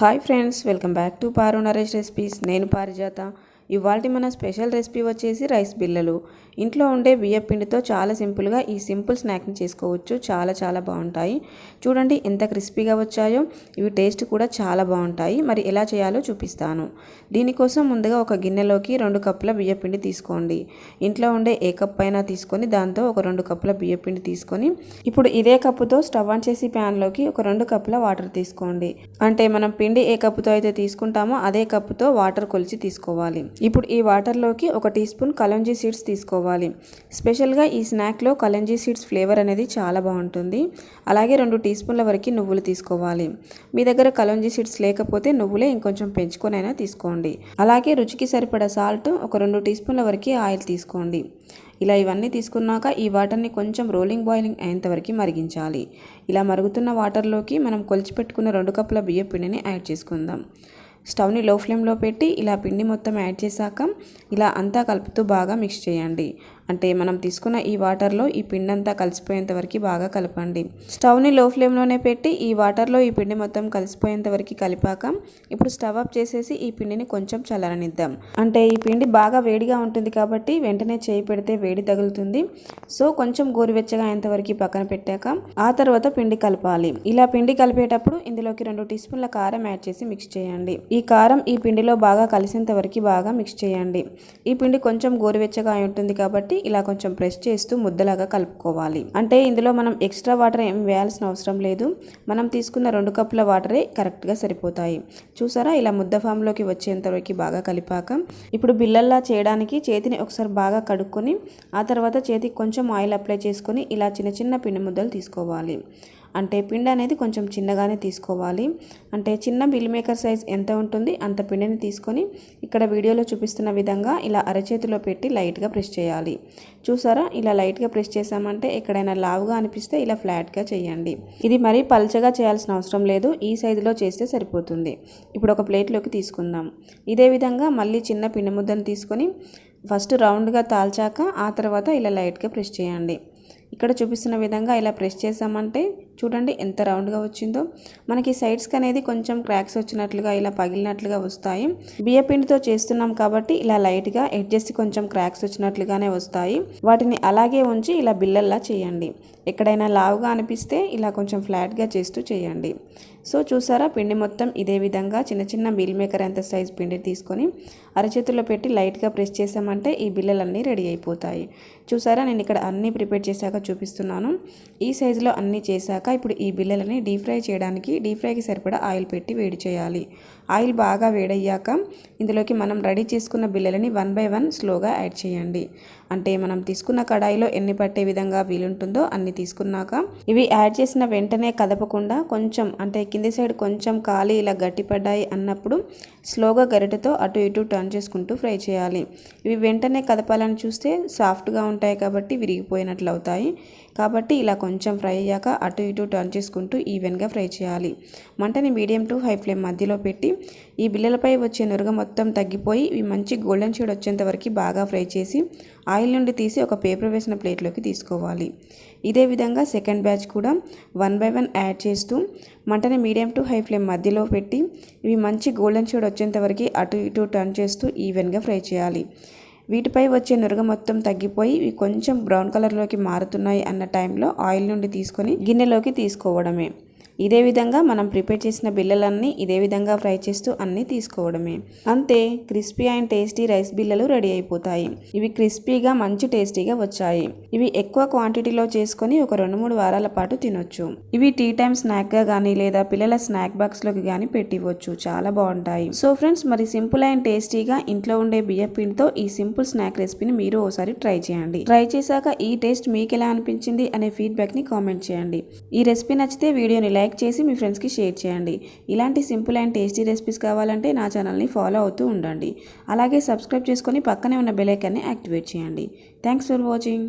Hi friends welcome back to Paru Naresh recipes. నేను పారిజాత. ఇవాళ మన స్పెషల్ రెసిపీ వచ్చేసి రైస్ బిల్లలు ఇంట్లో ఉండే బియ్యం పిండితో చాలా సింపుల్గా ఈ సింపుల్ స్నాక్ని చేసుకోవచ్చు. చాలా చాలా బాగుంటాయి. చూడండి ఎంత క్రిస్పీగా వచ్చాయో. ఇవి టేస్ట్ కూడా చాలా బాగుంటాయి. మరి ఎలా చేయాలో చూపిస్తాను. దీనికోసం ముందుగా ఒక గిన్నెలోకి రెండు కప్పుల బియ్యం పిండి తీసుకోండి. ఇంట్లో ఉండే ఏ కప్ అయినా తీసుకొని దాంతో ఒక రెండు కప్పుల బియ్యం పిండి తీసుకొని ఇప్పుడు ఇదే కప్పుతో స్టవ్ ఆన్ చేసి ప్యాన్లోకి ఒక రెండు కప్పుల వాటర్ తీసుకోండి. అంటే మనం పిండి ఏ కప్పుతో అయితే తీసుకుంటామో అదే కప్పుతో వాటర్ కొలిచి తీసుకోవాలి. ఇప్పుడు ఈ వాటర్లోకి ఒక టీ స్పూన్ కలంజీ సీడ్స్ తీసుకోవాలి. స్పెషల్గా ఈ స్నాక్లో కలంజీ సీడ్స్ ఫ్లేవర్ అనేది చాలా బాగుంటుంది. అలాగే రెండు టీ స్పూన్ల వరకు నువ్వులు తీసుకోవాలి. మీ దగ్గర కలంజీ సీడ్స్ లేకపోతే నువ్వులే ఇంకొంచెం పెంచుకొనైనా తీసుకోండి. అలాగే రుచికి సరిపడా సాల్ట్ ఒక రెండు టీ స్పూన్ల వరకు ఆయిల్ తీసుకోండి. ఇలా ఇవన్నీ తీసుకున్నాక ఈ వాటర్ని కొంచెం రోలింగ్ బాయిలింగ్ అయ్యేంత వరకు మరిగించాలి. ఇలా మరుగుతున్న వాటర్లోకి మనం కొలిచిపెట్టుకున్న రెండు కప్పుల బియ్య పిండిని యాడ్ చేసుకుందాం. స్టవ్ని లో ఫ్లేమ్లో పెట్టి ఇలా పిండి మొత్తం యాడ్ చేశాక ఇలా అంతా కలుపుతూ బాగా మిక్స్ చేయండి. అంటే మనం తీసుకున్న ఈ వాటర్లో ఈ పిండి అంతా కలిసిపోయేంత వరకు బాగా కలపండి. స్టవ్ని లో ఫ్లేమ్లోనే పెట్టి ఈ వాటర్లో ఈ పిండి మొత్తం కలిసిపోయేంత వరకు కలిపాక ఇప్పుడు స్టవ్ ఆఫ్ చేసేసి ఈ పిండిని కొంచెం చల్లరనిద్దాం అంటే ఈ పిండి బాగా వేడిగా ఉంటుంది కాబట్టి వెంటనే చేయి పెడితే వేడి తగులుతుంది. సో కొంచెం గోరువెచ్చగా అయ్యేంతవరకు పక్కన పెట్టాక ఆ తర్వాత పిండి కలపాలి. ఇలా పిండి కలిపేటప్పుడు ఇందులోకి రెండు టీ స్పూన్ల కారం యాడ్ చేసి మిక్స్ చేయండి. ఈ కారం ఈ పిండిలో బాగా కలిసేంత వరకు బాగా మిక్స్ చేయండి. ఈ పిండి కొంచెం గోరువెచ్చగా ఉంటుంది కాబట్టి ఇలా కొంచెం ప్రెస్ చేస్తూ ముద్దలాగా కలుపుకోవాలి. అంటే ఇందులో మనం ఎక్స్ట్రా వాటర్ ఏం వేయాల్సిన అవసరం లేదు. మనం తీసుకున్న రెండు కప్పుల వాటరే కరెక్ట్గా సరిపోతాయి. చూసారా? ఇలా ముద్ద ఫామ్లోకి వచ్చేంతవరకు బాగా కలిపాక ఇప్పుడు బిల్లల్లా చేయడానికి చేతిని ఒకసారి బాగా కడుక్కొని ఆ తర్వాత చేతికి కొంచెం ఆయిల్ అప్లై చేసుకొని ఇలా చిన్న చిన్న పిండి ముద్దలు తీసుకోవాలి. అంటే పిండి అనేది కొంచెం చిన్నగానే తీసుకోవాలి. అంటే చిన్న బిల్ మేకర్ సైజ్ ఎంత ఉంటుంది అంత పిండిని తీసుకొని ఇక్కడ వీడియోలో చూపిస్తున్న విధంగా ఇలా అరచేతిలో పెట్టి లైట్గా ప్రెస్ చేయాలి. చూసారా? ఇలా లైట్గా ప్రెస్ చేసామంటే ఎక్కడైనా లావుగా అనిపిస్తే ఇలా ఫ్లాట్గా చేయండి. ఇది మరీ పల్చగా చేయాల్సిన అవసరం లేదు. ఈ సైజులో చేస్తే సరిపోతుంది. ఇప్పుడు ఒక ప్లేట్లోకి తీసుకుందాం. ఇదే విధంగా మళ్ళీ చిన్న పిండి ముద్దను తీసుకొని ఫస్ట్ రౌండ్గా తాల్చాక ఆ తర్వాత ఇలా లైట్గా ప్రెస్ చేయండి. ఇక్కడ చూపిస్తున్న విధంగా ఇలా ప్రెస్ చేసామంటే చూడండి ఎంత రౌండ్గా వచ్చిందో. మనకి సైడ్స్కి అనేది కొంచెం క్రాక్స్ వచ్చినట్లుగా ఇలా పగిలినట్లుగా వస్తాయి. బియ్యపిండితో చేస్తున్నాం కాబట్టి ఇలా లైట్గా ఎడ్జెస్ కొంచెం క్రాక్స్ వచ్చినట్లుగానే వస్తాయి. వాటిని అలాగే ఉంచి ఇలా బిల్లల్లా చేయండి. ఎక్కడైనా లావుగా అనిపిస్తే ఇలా కొంచెం ఫ్లాట్గా చేస్తూ చేయండి. సో చూసారా? పిండి మొత్తం ఇదే విధంగా చిన్న చిన్న బిల్ మేకర్ అంత సైజ్ పిండి తీసుకొని అరచేతుల్లో పెట్టి లైట్గా ప్రెస్ చేసామంటే ఈ బిల్లలన్నీ రెడీ అయిపోతాయి. చూసారా? నేను ఇక్కడ అన్నీ ప్రిపేర్ చేశాక చూపిస్తున్నాను. ఈ సైజులో అన్నీ చేశాక ఇప్పుడు ఈ బిల్లలని డీప్ ఫ్రై చేయడానికి డీప్ ఫ్రైకి సరిపడా ఆయిల్ పెట్టి వేడి చేయాలి. ఆయిల్ బాగా వేడయ్యాక ఇందులోకి మనం రెడీ చేసుకున్న బిల్లలని వన్ బై వన్ స్లోగా యాడ్ చేయండి. అంటే మనం తీసుకున్న కడాయిలో ఎన్ని పట్టే విధంగా వీలుంటుందో అన్ని తీసుకున్నాక ఇవి యాడ్ చేసిన వెంటనే కదపకుండా కొంచెం అంటే కింది సైడ్ కొంచెం ఖాళీ ఇలా గట్టిపడ్డాయి అన్నప్పుడు స్లోగా గరిటెతో అటు ఇటు టర్న్ చేసుకుంటూ ఫ్రై చేయాలి. ఇవి వెంటనే కదపాలని చూస్తే సాఫ్ట్గా ఉంటాయి కాబట్టి విరిగిపోయినట్లు అవుతాయి. కాబట్టి ఇలా కొంచెం ఫ్రై అయ్యాక అటు ఇటు టర్న్ చేసుకుంటూ ఈవెన్గా ఫ్రై చేయాలి. మంటని మీడియం టు హై ఫ్లేమ్ మధ్యలో పెట్టి ఈ బిల్లలపై వచ్చే నురగ మొత్తం తగ్గిపోయి ఇవి మంచి గోల్డెన్ షేడ్ వచ్చేంత వరకు బాగా ఫ్రై చేసి ఆయిల్ నుండి తీసి ఒక పేపర్ వేసిన ప్లేట్లోకి తీసుకోవాలి. ఇదే విధంగా సెకండ్ బ్యాచ్ కూడా వన్ బై వన్ యాడ్ చేస్తూ మంటని మీడియం టు హై ఫ్లేమ్ మధ్యలో పెట్టి ఇవి మంచి గోల్డెన్ షేడ్ వచ్చేంత వరకు అటు ఇటు టర్న్ చేస్తూ ఈవెన్గా ఫ్రై చేయాలి. వీటిపై వచ్చే నురగ మొత్తం తగ్గిపోయి ఇవి కొంచెం బ్రౌన్ కలర్లోకి మారుతున్నాయి అన్న టైంలో ఆయిల్ నుండి తీసుకొని గిన్నెలోకి తీసుకోవడమే. ఇదే విధంగా మనం ప్రిపేర్ చేసిన బిల్లలన్నీ ఇదే విధంగా ఫ్రై చేస్తూ అన్నీ తీసుకోవడమే. అంతే క్రిస్పీ అండ్ టేస్టీ రైస్ బిల్లలు రెడీ అయిపోతాయి. ఇవి క్రిస్పీగా మంచి టేస్టీగా వచ్చాయి. ఇవి ఎక్కువ క్వాంటిటీలో చేసుకొని ఒక రెండు మూడు వారాల పాటు తినొచ్చు. ఇవి టీ టైం స్నాక్గా కానీ లేదా పిల్లల స్నాక్ బాక్స్లోకి కానీ పెట్టివచ్చు చాలా బాగుంటాయి. సో ఫ్రెండ్స్ మరి సింపుల్ అండ్ టేస్టీగా ఇంట్లో ఉండే బియ్య పిండితో ఈ సింపుల్ స్నాక్ రెసిపీని మీరు ఒకసారి ట్రై చేయండి. ట్రై చేశాక ఈ టేస్ట్ మీకు ఎలా అనిపించింది అనే ఫీడ్బ్యాక్ని కామెంట్ చేయండి. ఈ రెసిపీ నచ్చితే వీడియోని లైక్ లైక్ చేసి మీ ఫ్రెండ్స్కి షేర్ చేయండి. ఇలాంటి సింపుల్ అండ్ టేస్టీ రెసిపీస్ కావాలంటే నా ఛానల్ని ఫాలో అవుతూ ఉండండి. అలాగే సబ్స్క్రైబ్ చేసుకొని పక్కనే ఉన్న బెల్ ఐకాన్ని యాక్టివేట్ చేయండి. Thanks for watching.